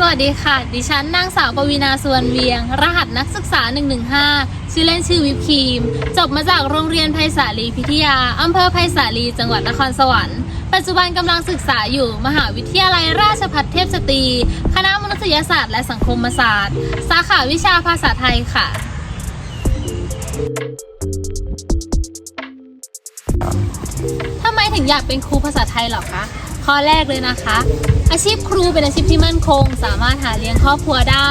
สวัสดีค่ะ ดิฉันนางสาวปวีนาสวนเวียง รหัสนักศึกษา 115 ชื่อเล่นชื่อวิปครีม จบมาจากโรงเรียนไพศาลีพิทยา อำเภอไพศาลี จังหวัดนครสวรรค์ ปัจจุบันกำลังศึกษาอยู่มหาวิทยาลัยราชภัฏเทพสตรี คณะมนุษยศาสตร์และสังคมศาสตร์ สาขาวิชาภาษาไทยค่ะ ทำไมถึงอยากเป็นครูภาษาไทยหรอคะ ข้อแรกเลยนะคะ อาชีพครูเป็นอาชีพที่มั่นคง สามารถหาเลี้ยงครอบครัวได้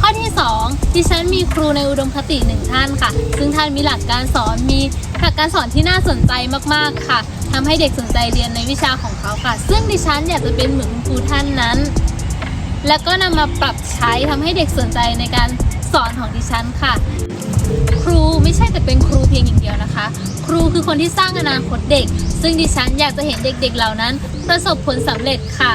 ข้อที่ 2 ดิฉันมีครูในอุดมคติหนึ่งท่านค่ะ ซึ่งท่านมีหลักการสอนมีหลักการสอนที่น่าสนใจมากๆค่ะทำให้เด็กสนใจเรียนในวิชาของเขาค่ะ ซึ่งดิฉันอยากจะเป็นเหมือนครูท่านนั้น แล้วก็นำมาปรับใช้ทำให้เด็กสนใจในการสอนของดิฉันค่ะ ครูไม่ใช่แต่เป็นครูเพียงอย่างเดียวนะคะ ครูคือคนที่สร้างอนาคตเด็ก ซึ่งดิฉันอยากจะเห็นเด็กๆเหล่านั้น ประสบผลสำเร็จค่ะ